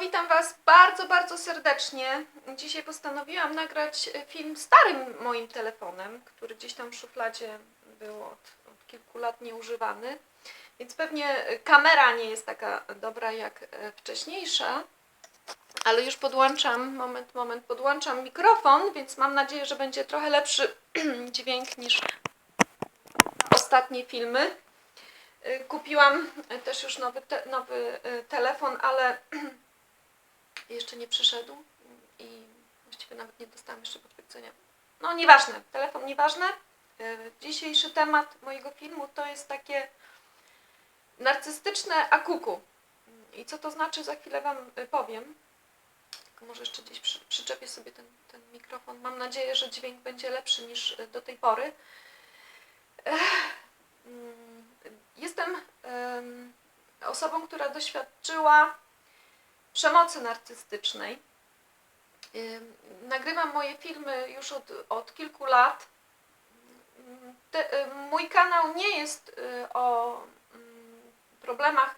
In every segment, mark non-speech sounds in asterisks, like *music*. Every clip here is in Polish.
witam Was bardzo, bardzo serdecznie. Dzisiaj postanowiłam nagrać e, film starym moim telefonem, który gdzieś tam w szufladzie był od, od kilku lat nieużywany. Więc pewnie e, kamera nie jest taka dobra jak e, wcześniejsza, ale już podłączam, moment, moment, podłączam mikrofon, więc mam nadzieję, że będzie trochę lepszy *clears throat* dźwięk niż ostatnie filmy. Y, Kupiłam też już nowy, te, nowy telefon, ale *clears throat* jeszcze nie przyszedł i właściwie nawet nie dostałam jeszcze potwierdzenia. No nieważne, telefon nieważne. Y, Dzisiejszy temat mojego filmu to jest takie narcystyczne akuku. I co to znaczy, za chwilę Wam y, powiem. Tylko może jeszcze gdzieś przy, przyczepię sobie ten, ten mikrofon. Mam nadzieję, że dźwięk będzie lepszy niż y, do tej pory. Mm, Jestem em, osobą, która doświadczyła przemocy narcystycznej. Nagrywam moje filmy już od, od kilku lat. Te, ym, mój kanał nie jest y, o ym, problemach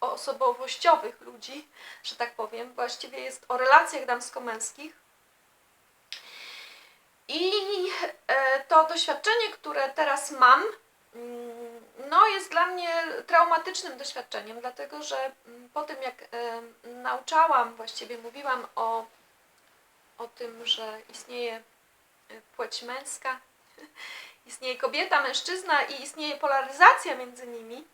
osobowościowych ludzi, że tak powiem. Właściwie jest o relacjach damsko-męskich. I e, to doświadczenie, które teraz mam, mm, no jest dla mnie traumatycznym doświadczeniem, dlatego że mm, po tym jak nauczałam, właściwie mówiłam o, o tym, że istnieje e, płeć męska, *laughs* istnieje kobieta, mężczyzna i istnieje polaryzacja między nimi,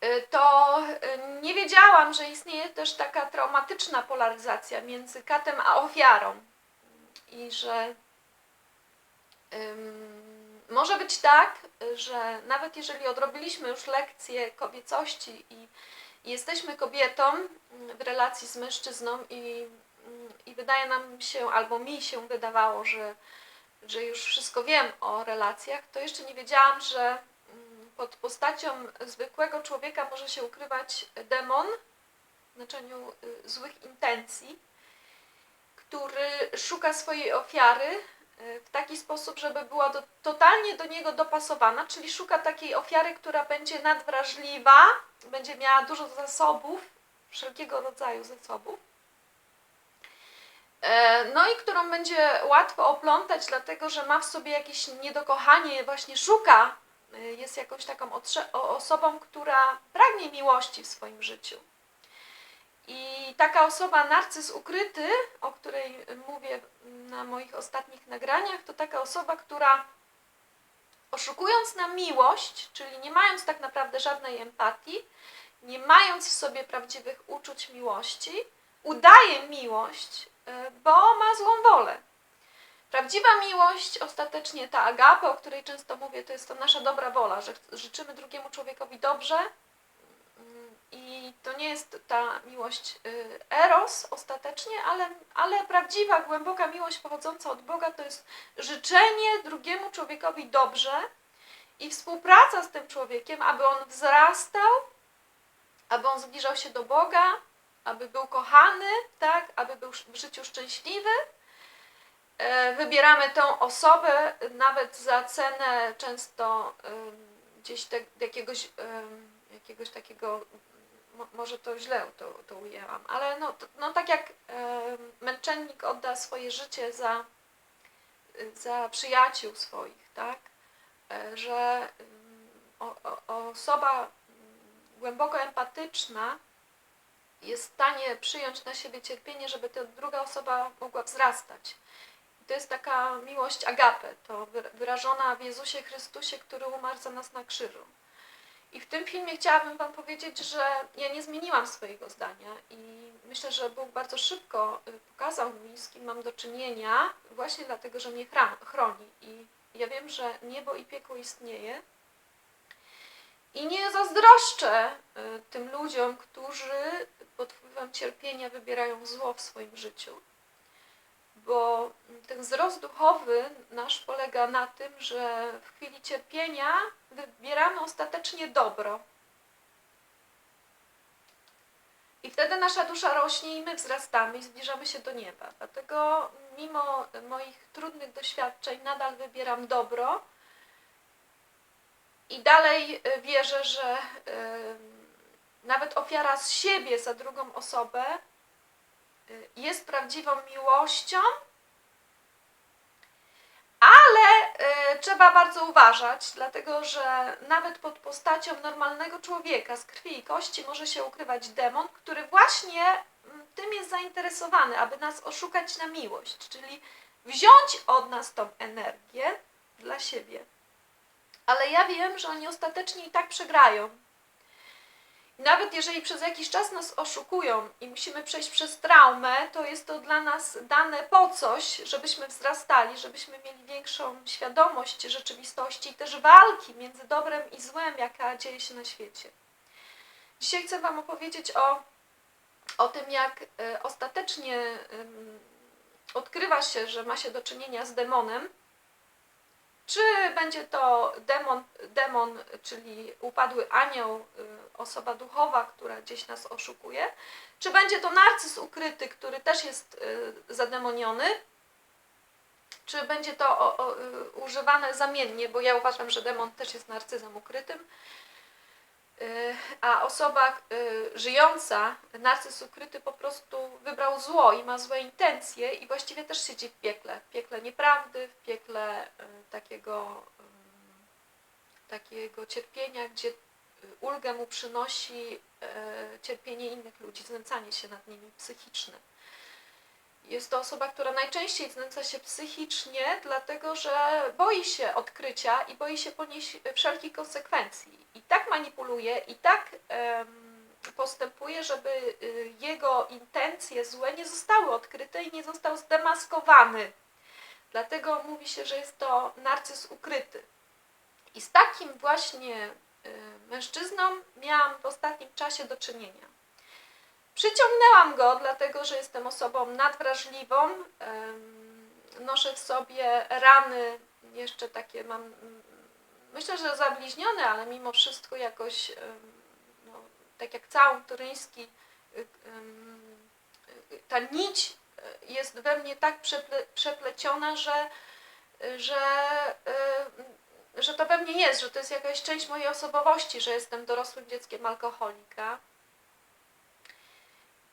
e, to e, nie wiedziałam, że istnieje też taka traumatyczna polaryzacja między katem a ofiarą i że może być tak, że nawet jeżeli odrobiliśmy już lekcję kobiecości i, jesteśmy kobietą mm, w relacji z mężczyzną i, mm, i wydaje nam się, albo mi się wydawało, że, że już wszystko wiem o relacjach, to jeszcze nie wiedziałam, że mm, pod postacią zwykłego człowieka może się ukrywać demon w znaczeniu y, złych intencji, który szuka swojej ofiary w taki sposób, żeby była do, totalnie do niego dopasowana, czyli szuka takiej ofiary, która będzie nadwrażliwa, będzie miała dużo zasobów, wszelkiego rodzaju zasobów. E, No i którą będzie łatwo oplątać, dlatego że ma w sobie jakieś niedokochanie, właśnie szuka, y, jest jakąś taką osobą, która pragnie miłości w swoim życiu. I taka osoba, narcyz ukryty, o której mówię na moich ostatnich nagraniach, to taka osoba, która oszukując na miłość, czyli nie mając tak naprawdę żadnej empatii, nie mając w sobie prawdziwych uczuć miłości, udaje miłość, y, bo ma złą wolę. Prawdziwa miłość, ostatecznie ta agape, o której często mówię, to jest to nasza dobra wola, że życzymy drugiemu człowiekowi dobrze, i to nie jest ta miłość y, eros ostatecznie, ale, ale prawdziwa, głęboka miłość pochodząca od Boga to jest życzenie drugiemu człowiekowi dobrze i współpraca z tym człowiekiem, aby on wzrastał, aby on zbliżał się do Boga, aby był kochany, tak, aby był w życiu szczęśliwy. E, Wybieramy tą osobę nawet za cenę często gdzieś te, jakiegoś, jakiegoś takiego może to źle to, to ujęłam, ale no, to, no tak jak e, męczennik odda swoje życie za, za przyjaciół swoich, tak? E, że o, o, osoba ym, głęboko empatyczna jest w stanie przyjąć na siebie cierpienie, żeby ta druga osoba mogła wzrastać. I to jest taka miłość agape, to wyra- wyrażona w Jezusie Chrystusie, który umarł za nas na krzyżu. I w tym filmie chciałabym Wam powiedzieć, że ja nie zmieniłam swojego zdania i myślę, że Bóg bardzo szybko y, pokazał mi, z kim mam do czynienia, właśnie dlatego, że mnie chroni. I ja wiem, że niebo i piekło istnieje. I nie zazdroszczę y, tym ludziom, którzy pod wpływem cierpienia wybierają zło w swoim życiu. Bo ten wzrost duchowy nasz polega na tym, że w chwili cierpienia wybieramy ostatecznie dobro. I wtedy nasza dusza rośnie i my wzrastamy i zbliżamy się do nieba. Dlatego mimo moich trudnych doświadczeń nadal wybieram dobro i dalej y, wierzę, że y, nawet ofiara z siebie za drugą osobę jest prawdziwą miłością, ale y, trzeba bardzo uważać, dlatego że nawet pod postacią normalnego człowieka z krwi i kości może się ukrywać demon, który właśnie mm, tym jest zainteresowany, aby nas oszukać na miłość, czyli wziąć od nas tą energię dla siebie. Ale ja wiem, że oni ostatecznie i tak przegrają. Nawet jeżeli przez jakiś czas nas oszukują i musimy przejść przez traumę, to jest to dla nas dane po coś, żebyśmy wzrastali, żebyśmy mieli większą świadomość rzeczywistości i też walki między dobrem i złem, jaka dzieje się na świecie. Dzisiaj chcę Wam opowiedzieć o, o tym, jak y, ostatecznie odkrywa się, że ma się do czynienia z demonem. Czy będzie to demon, demon, czyli upadły anioł, y, osoba duchowa, która gdzieś nas oszukuje, czy będzie to narcyz ukryty, który też jest y, zademoniony, czy będzie to y, używane zamiennie, bo ja uważam, że demon też jest narcyzem ukrytym, a osoba y, żyjąca, narcyz ukryty po prostu wybrał zło i ma złe intencje i właściwie też siedzi w piekle. W piekle nieprawdy, w piekle y, takiego, takiego cierpienia, gdzie ulgę mu przynosi cierpienie innych ludzi, znęcanie się nad nimi psychiczne. Jest to osoba, która najczęściej znęca się psychicznie, dlatego że boi się odkrycia i boi się ponieść wszelkich konsekwencji. I tak manipuluje, i tak postępuje, żeby y, jego intencje złe nie zostały odkryte i nie został zdemaskowany. Dlatego mówi się, że jest to narcyz ukryty. I z takim właśnie y, mężczyzną miałam w ostatnim czasie do czynienia. Przyciągnęłam go, dlatego że jestem osobą nadwrażliwą. Noszę w sobie rany, jeszcze takie mam, myślę, że zabliźnione, ale mimo wszystko jakoś, no, tak jak całun turyński, y, y, ta nić y, jest we mnie tak przeple, przepleciona, że, że, że to we mnie jest, że to jest jakaś część mojej osobowości, że jestem dorosłym dzieckiem alkoholika.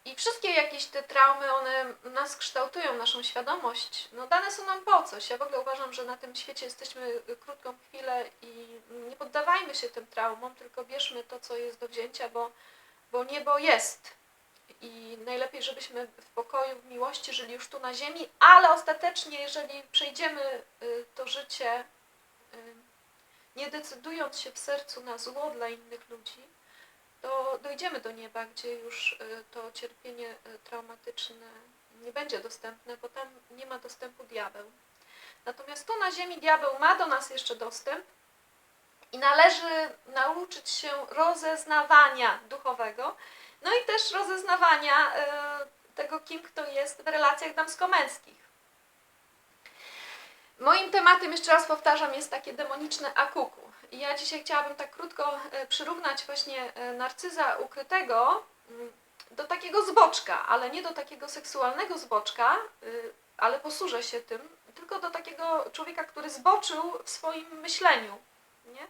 I wszystkie jakieś te traumy, one nas kształtują, naszą świadomość. No dane są nam po coś. Ja w ogóle uważam, że na tym świecie jesteśmy krótką chwilę i nie poddawajmy się tym traumom, tylko bierzmy to, co jest do wzięcia, bo, bo niebo jest. I najlepiej, żebyśmy w pokoju, w miłości żyli już tu na ziemi, ale ostatecznie, jeżeli przejdziemy y, to życie, y, nie decydując się w sercu na zło dla innych ludzi, to dojdziemy do nieba, gdzie już y, to cierpienie y, traumatyczne nie będzie dostępne, bo tam nie ma dostępu diabeł. Natomiast tu na ziemi diabeł ma do nas jeszcze dostęp i należy nauczyć się rozeznawania duchowego, no i też rozeznawania y, tego, kim kto jest w relacjach damsko-męskich. Moim tematem, jeszcze raz powtarzam, jest takie demoniczne akuku. Ja dzisiaj chciałabym tak krótko e, przyrównać właśnie e, narcyza ukrytego mm, do takiego zboczka, ale nie do takiego seksualnego zboczka, y, ale posłużę się tym, tylko do takiego człowieka, który zboczył w swoim myśleniu. Nie?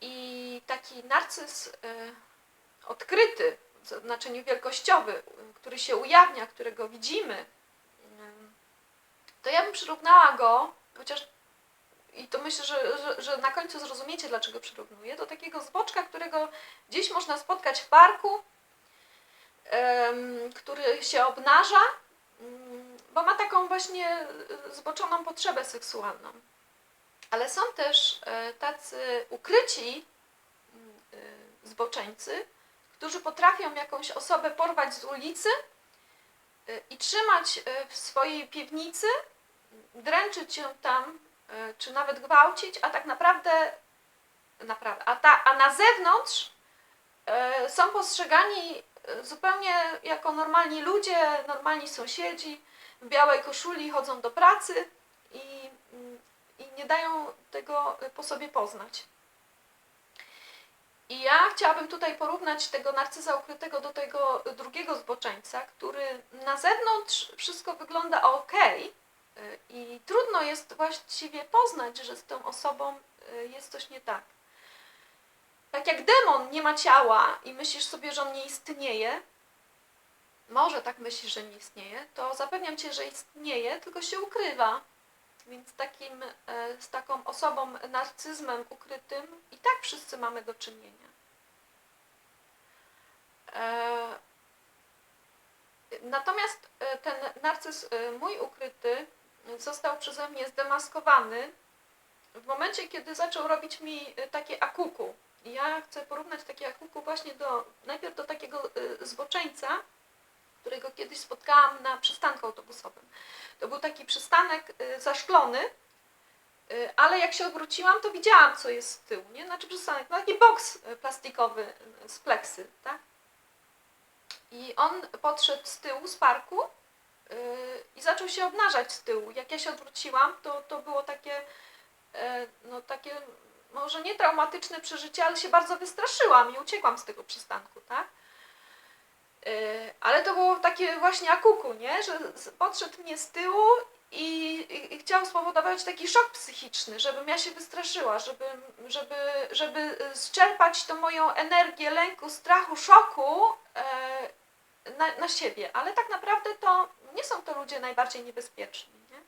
I taki narcyz y, odkryty, w znaczeniu wielkościowy, który się ujawnia, którego widzimy, y, to ja bym przyrównała go, chociaż i to myślę, że, że, że, na końcu zrozumiecie, dlaczego przyrównuję, do takiego zboczka, którego gdzieś można spotkać w parku, który się obnaża, um, bo ma taką właśnie e, zboczoną potrzebę seksualną. Ale są też e, tacy ukryci e, zboczeńcy, którzy potrafią jakąś osobę porwać z ulicy i trzymać w swojej piwnicy, dręczyć ją tam czy nawet gwałcić, a tak naprawdę, naprawdę a, ta, a na zewnątrz e, są postrzegani e, zupełnie jako normalni ludzie, normalni sąsiedzi, w białej koszuli chodzą do pracy i, i nie dają tego po sobie poznać. I ja chciałabym tutaj porównać tego narcyza ukrytego do tego drugiego zboczeńca, który na zewnątrz wszystko wygląda ok, i trudno jest właściwie poznać, że z tą osobą y, jest coś nie tak. tak jak demon nie ma ciała i myślisz sobie, że on nie istnieje, może tak myślisz, że nie istnieje, to zapewniam cię, że istnieje, tylko się ukrywa. Więc takim, e, z taką osobą narcyzmem ukrytym i tak wszyscy mamy do czynienia. E, Natomiast e, ten narcyz mój ukryty został przeze mnie zdemaskowany w momencie, kiedy zaczął robić mi e, takie akuku. Ja chcę porównać takie akuku właśnie do, najpierw do takiego e, zboczeńca, którego kiedyś spotkałam na przystanku autobusowym. To był taki przystanek e, zaszklony, ale jak się odwróciłam, to widziałam, co jest z tyłu, nie? Znaczy przystanek, no taki boks plastikowy z pleksy, tak? I on podszedł z tyłu, z parku i zaczął się obnażać z tyłu. Jak ja się odwróciłam, to, to było takie, e, no takie, może nie traumatyczne przeżycie, ale się bardzo wystraszyłam i uciekłam z tego przystanku, tak? Yy, ale to było takie właśnie akuku, nie? Że podszedł mnie z tyłu i, i, chciał spowodować taki szok psychiczny, żebym ja się wystraszyła, żeby, żeby, żeby zczerpać tą moją energię lęku, strachu, szoku na, na siebie. Ale tak naprawdę to nie są to ludzie najbardziej niebezpieczni. Nie?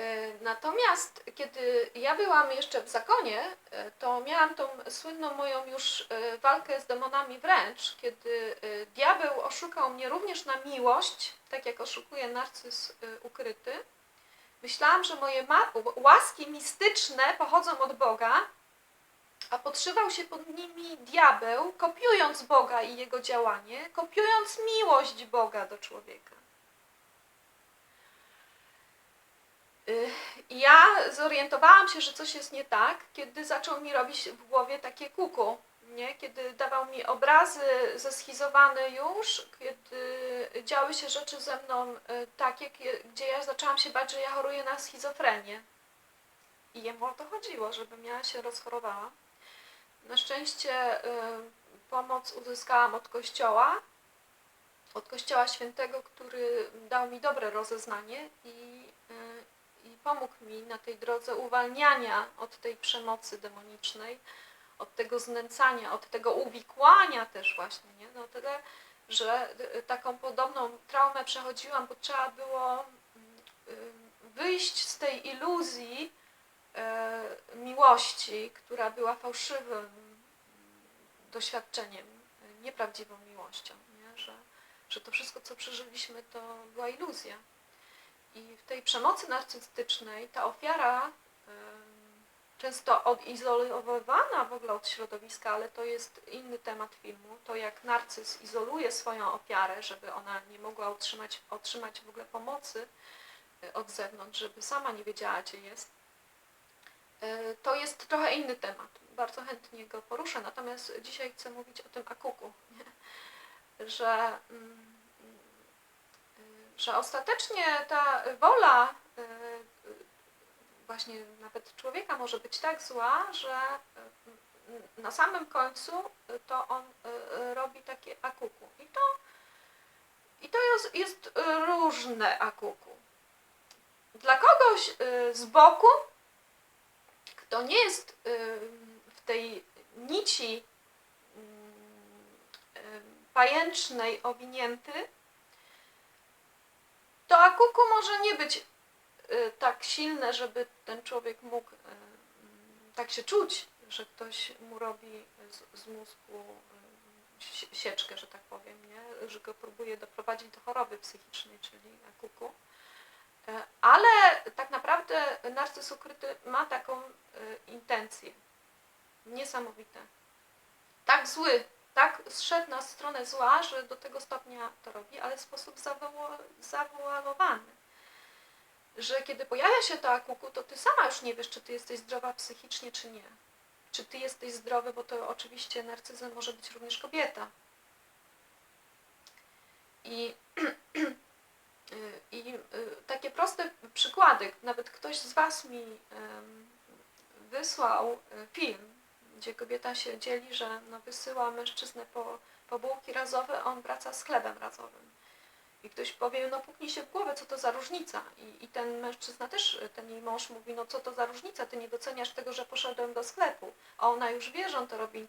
E, Natomiast kiedy ja byłam jeszcze w zakonie, e, to miałam tą słynną moją już e, walkę z demonami wręcz, kiedy diabeł oszukał mnie również na miłość, tak jak oszukuje narcyz ukryty. Myślałam, że moje łaski mistyczne pochodzą od Boga, a podszywał się pod nimi diabeł, kopiując Boga i jego działanie, kopiując miłość Boga do człowieka. Ja zorientowałam się, że coś jest nie tak, kiedy zaczął mi robić w głowie takie kuku, nie? kiedy dawał mi obrazy zeschizowany już, kiedy działy się rzeczy ze mną y, takie, kie- gdzie ja zaczęłam się bać, że ja choruję na schizofrenię. I jemu o to chodziło, żebym ja się rozchorowała. Na szczęście y, pomoc uzyskałam od kościoła, od kościoła świętego, który dał mi dobre rozeznanie i, y, i pomógł mi na tej drodze uwalniania od tej przemocy demonicznej, od tego znęcania, od tego uwikłania też właśnie, nie? No tyle, że y, taką podobną traumę przechodziłam, bo trzeba było mm, wyjść z tej iluzji miłości, która była fałszywym doświadczeniem, e, nieprawdziwą miłością, nie? Że, że to wszystko, co przeżyliśmy, to była iluzja. I w tej przemocy narcystycznej ta ofiara em, często odizolowana w ogóle od środowiska, ale to jest inny temat filmu, to jak narcyz izoluje swoją ofiarę, żeby ona nie mogła utrzymać, otrzymać w ogóle pomocy e, od zewnątrz, żeby sama nie wiedziała, gdzie jest. E, To jest trochę inny temat. Bardzo chętnie go poruszę, natomiast dzisiaj chcę mówić o tym akuku, nie? że, mm, że ostatecznie ta wola y, właśnie nawet człowieka może być tak zła, że y, na samym końcu to on robi takie akuku. I to, i to jest, jest różne akuku. Dla kogoś z boku kto nie jest ym, w tej nici ym, ym, pajęcznej owinięty, to akuku może nie być y, tak silne, żeby ten człowiek mógł y, tak się czuć, że ktoś mu robi z, z mózgu y, sie- sieczkę, że tak powiem, nie? że go próbuje doprowadzić do choroby psychicznej, czyli akuku. E, Ale tak naprawdę narcyz ukryty ma taką e, intencję. Niesamowite. Tak zły, tak zszedł na stronę zła, że do tego stopnia to robi, ale w sposób zawoalowany. Że kiedy pojawia się to akuku, to ty sama już nie wiesz, czy ty jesteś zdrowa psychicznie, czy nie. Czy ty jesteś zdrowy, bo to oczywiście narcyzem może być również kobieta. I *clears throat* I y, takie proste przykłady, nawet ktoś z Was mi wysłał y, film, gdzie kobieta się dzieli, że no, wysyła mężczyznę po, po bułki razowe, a on wraca z chlebem razowym. I ktoś powie, no puknij się w głowę, co to za różnica. I, I ten mężczyzna też, ten jej mąż mówi, no co to za różnica, ty nie doceniasz tego, że poszedłem do sklepu. A ona już wie, że on to robi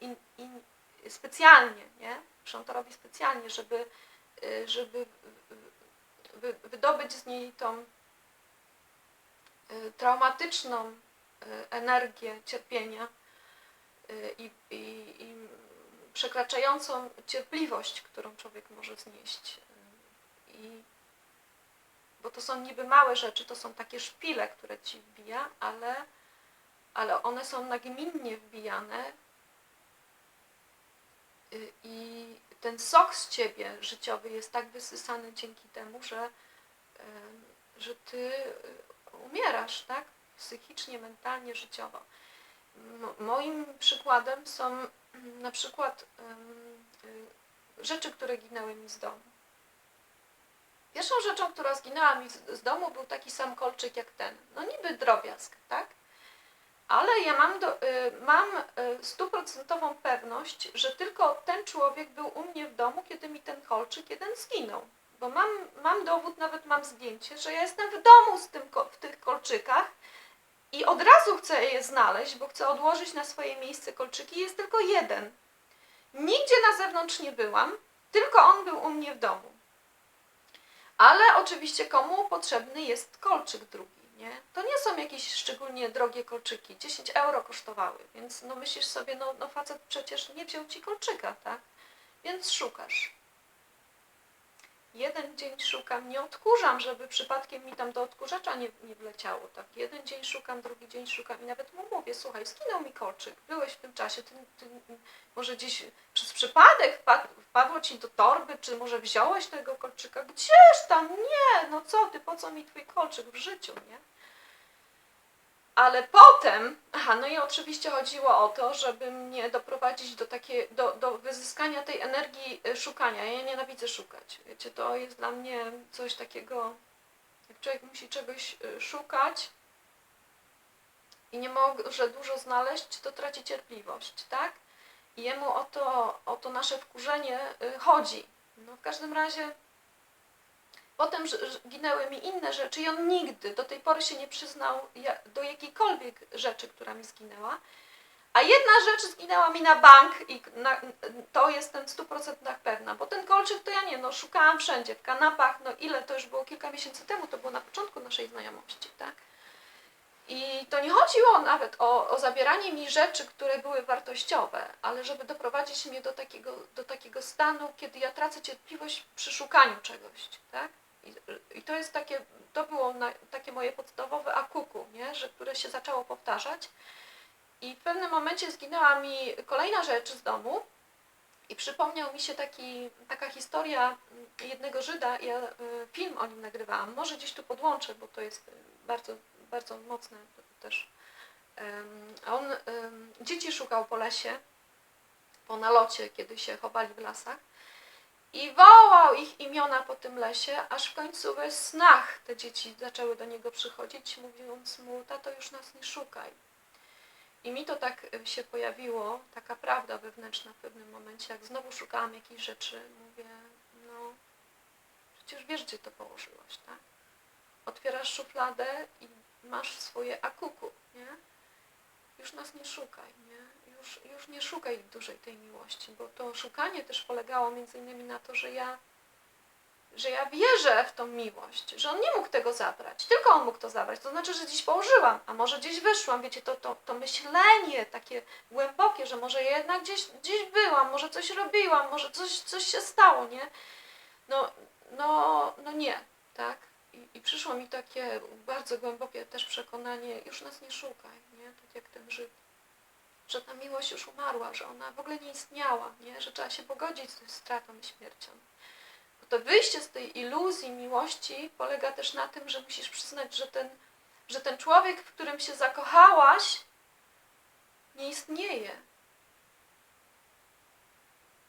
in, in, specjalnie, nie? Że on to robi specjalnie, żeby, y, żeby wydobyć z niej tą y, traumatyczną y, energię cierpienia y, i, i, i przekraczającą cierpliwość, którą człowiek może znieść. I, bo to są niby małe rzeczy, to są takie szpile, które ci wbija, ale, ale one są nagminnie wbijane i ten sok z ciebie życiowy jest tak wysysany dzięki temu, że, że ty y, umierasz, tak? Psychicznie, mentalnie, życiowo. Moim przykładem są mm, na przykład y, rzeczy, które ginęły mi z domu. Pierwszą rzeczą, która zginęła mi z domu, był taki sam kolczyk jak ten. No niby drobiazg, tak? Ale ja mam, do, y, mam y, stuprocentową pewność, że tylko ten człowiek był u mnie w domu, kiedy mi ten kolczyk jeden zginął. Bo mam, mam dowód, nawet mam zdjęcie, że ja jestem w domu z tym, w tych kolczykach i od razu chcę je znaleźć, bo chcę odłożyć na swoje miejsce kolczyki. Jest tylko jeden. Nigdzie na zewnątrz nie byłam, tylko on był u mnie w domu. Ale oczywiście komu potrzebny jest kolczyk drugi, nie? To nie są jakieś szczególnie drogie kolczyki, 10 euro kosztowały, więc no myślisz sobie, no, no facet przecież nie wziął ci kolczyka, tak? Więc szukasz. Jeden dzień szukam, nie odkurzam, żeby przypadkiem mi tam do odkurzacza nie, nie wleciało, tak? Jeden dzień szukam, drugi dzień szukam i nawet mu mówię, słuchaj, skinął mi kolczyk, byłeś w tym czasie, ty, ty może gdzieś przez przypadek wpadł, wpadło ci do torby, czy może wziąłeś tego kolczyka? Gdzież tam? Nie, no co ty, po co mi twój kolczyk w życiu, nie? Ale potem, aha, no i oczywiście chodziło o to, żeby mnie doprowadzić do, takie, do, do wyzyskania tej energii e, szukania. Ja nienawidzę szukać. Wiecie, to jest dla mnie coś takiego, jak człowiek musi czegoś e, szukać i nie może dużo znaleźć, to traci cierpliwość, tak? I jemu o to, o to nasze wkurzenie y, chodzi. No w każdym razie potem ginęły mi inne rzeczy i on nigdy do tej pory się nie przyznał do jakiejkolwiek rzeczy, która mi zginęła. A jedna rzecz zginęła mi na bank i na, to jestem w 100% pewna, bo ten kolczyk to ja nie, no szukałam wszędzie, w kanapach, no ile, to już było kilka miesięcy temu, to było na początku naszej znajomości, tak? I to nie chodziło nawet o, o zabieranie mi rzeczy, które były wartościowe, ale żeby doprowadzić mnie do takiego, do takiego stanu, kiedy ja tracę cierpliwość przy szukaniu czegoś, tak? I, to jest takie, to było na, takie moje podstawowe akuku, nie? Że, które się zaczęło powtarzać. I w pewnym momencie zginęła mi kolejna rzecz z domu i przypomniał mi się taki, taka historia jednego Żyda, ja y, film o nim nagrywałam, może gdzieś tu podłączę, bo to jest bardzo bardzo mocne też. On dzieci szukał po lesie, po nalocie, kiedy się chowali w lasach i wołał ich imiona po tym lesie, aż w końcu we snach te dzieci zaczęły do niego przychodzić, mówiąc mu, tato już nas nie szukaj. I mi to tak e, się pojawiło, taka prawda wewnętrzna w pewnym momencie, jak znowu szukałam jakiejś rzeczy, mówię, no przecież wiesz, gdzie to położyłaś, tak? Otwierasz szufladę i masz swoje akuku, nie? Już nas nie szukaj, nie? Już, już nie szukaj dłużej tej miłości, bo to szukanie też polegało między innymi na to, że ja, że ja wierzę w tą miłość, że on nie mógł tego zabrać, tylko on mógł to zabrać. To znaczy, że gdzieś położyłam, a może gdzieś wyszłam, wiecie, to, to, to myślenie takie głębokie, że może ja jednak gdzieś, gdzieś byłam, może coś robiłam, może coś, coś się stało, nie? No, no, no nie, tak? I, I przyszło mi takie bardzo głębokie też przekonanie, już nas nie szukaj, nie? Tak jak ten Żyd. Że ta miłość już umarła, że ona w ogóle nie istniała, nie? Że trzeba się pogodzić z stratą i śmiercią. Bo to wyjście z tej iluzji miłości polega też na tym, że musisz przyznać, że ten, że ten człowiek, w którym się zakochałaś, nie istnieje.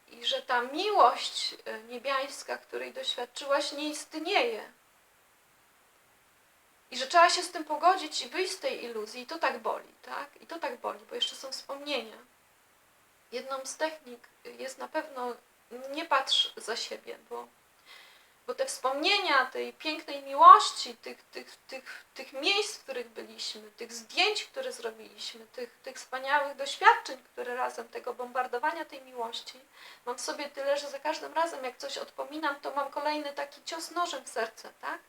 I że ta miłość e, niebiańska, której doświadczyłaś, nie istnieje. I że trzeba się z tym pogodzić i wyjść z tej iluzji. I to tak boli, tak? I to tak boli, bo jeszcze są wspomnienia. Jedną z technik jest na pewno nie patrz za siebie, bo, Bo te wspomnienia tej pięknej miłości, tych, tych, tych, tych miejsc, w których byliśmy, tych zdjęć, które zrobiliśmy, tych, tych wspaniałych doświadczeń, które razem, tego bombardowania tej miłości, mam w sobie tyle, że za każdym razem, jak coś odpominam, to mam kolejny taki cios nożem w serce, tak?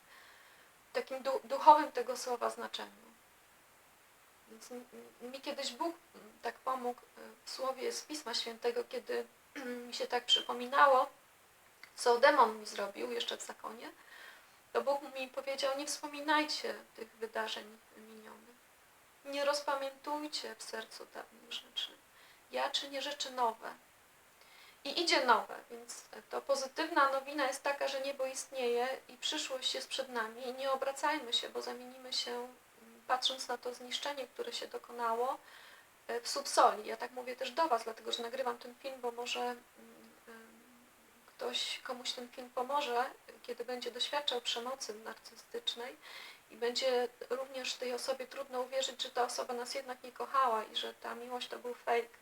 Takim du- duchowym tego słowa znaczeniu. Więc mi- mi kiedyś Bóg tak pomógł y, w słowie z Pisma Świętego, kiedy *clears throat* mi się tak przypominało, co demon mi zrobił jeszcze w zakonie, to Bóg mi powiedział, nie wspominajcie tych wydarzeń minionych. Nie rozpamiętujcie w sercu dawnych rzeczy. Ja czynię rzeczy nowe. I idzie nowe, więc to pozytywna nowina jest taka, że niebo istnieje i przyszłość jest przed nami i nie obracajmy się, bo zamienimy się, patrząc na to zniszczenie, które się dokonało, e, w subsoli. Ja tak mówię też do Was, dlatego że nagrywam ten film, bo może mm, em, ktoś, komuś ten film pomoże, kiedy będzie doświadczał przemocy narcystycznej i będzie również tej osobie trudno uwierzyć, że ta osoba nas jednak nie kochała i że ta miłość to był fake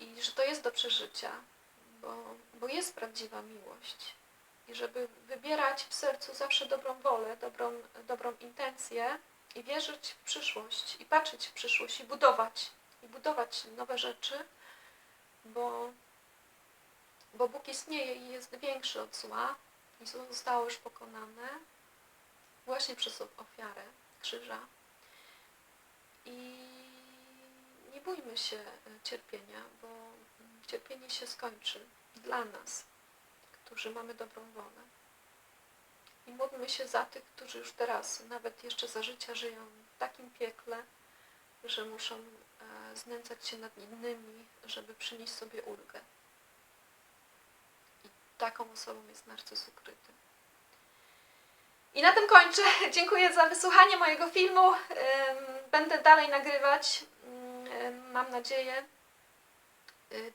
i że to jest do przeżycia, bo, bo jest prawdziwa miłość. I żeby wybierać w sercu zawsze dobrą wolę, dobrą, dobrą intencję i wierzyć w przyszłość, i patrzeć w przyszłość, i budować, i budować nowe rzeczy, bo, bo Bóg istnieje i jest większy od zła i zło zostało już pokonane właśnie przez ofiarę krzyża. I nie bójmy się e, cierpienia, bo mm, cierpienie się skończy dla nas, którzy mamy dobrą wolę. I módlmy się za tych, którzy już teraz, nawet jeszcze za życia, żyją w takim piekle, że muszą e, znęcać się nad innymi, żeby przynieść sobie ulgę. I taką osobą jest narcyz ukryty. I na tym kończę. *laughs* Dziękuję za wysłuchanie mojego filmu. Będę dalej nagrywać. Ym, Mam nadzieję. Y,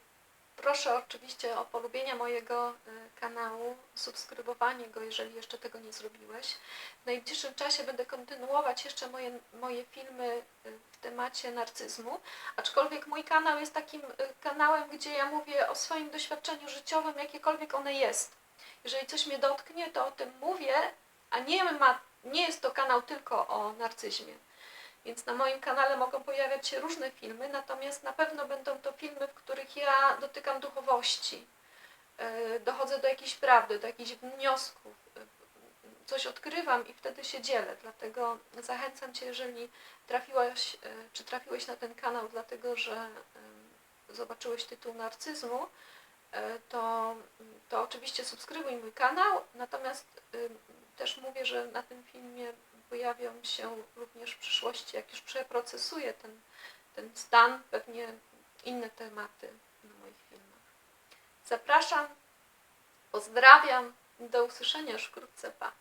Proszę oczywiście o polubienie mojego y, kanału, subskrybowanie go, jeżeli jeszcze tego nie zrobiłeś. W najbliższym czasie będę kontynuować jeszcze moje, moje filmy w temacie narcyzmu, aczkolwiek mój kanał jest takim kanałem, gdzie ja mówię o swoim doświadczeniu życiowym, jakiekolwiek one jest. Jeżeli coś mnie dotknie, to o tym mówię, a nie, ma, nie jest to kanał tylko o narcyzmie. Więc na moim kanale mogą pojawiać się różne filmy, natomiast na pewno będą to filmy, w których ja dotykam duchowości, yy, dochodzę do jakiejś prawdy, do jakichś wniosków, yy, coś odkrywam i wtedy się dzielę. Dlatego zachęcam Cię, jeżeli trafiłaś, yy, czy trafiłeś na ten kanał, dlatego że zobaczyłeś tytuł narcyzmu, to, to oczywiście subskrybuj mój kanał, natomiast też mówię, że na tym filmie pojawią się również w przyszłości, jak już przeprocesuję ten, ten stan, pewnie inne tematy na moich filmach. Zapraszam, pozdrawiam, do usłyszenia już wkrótce, pa!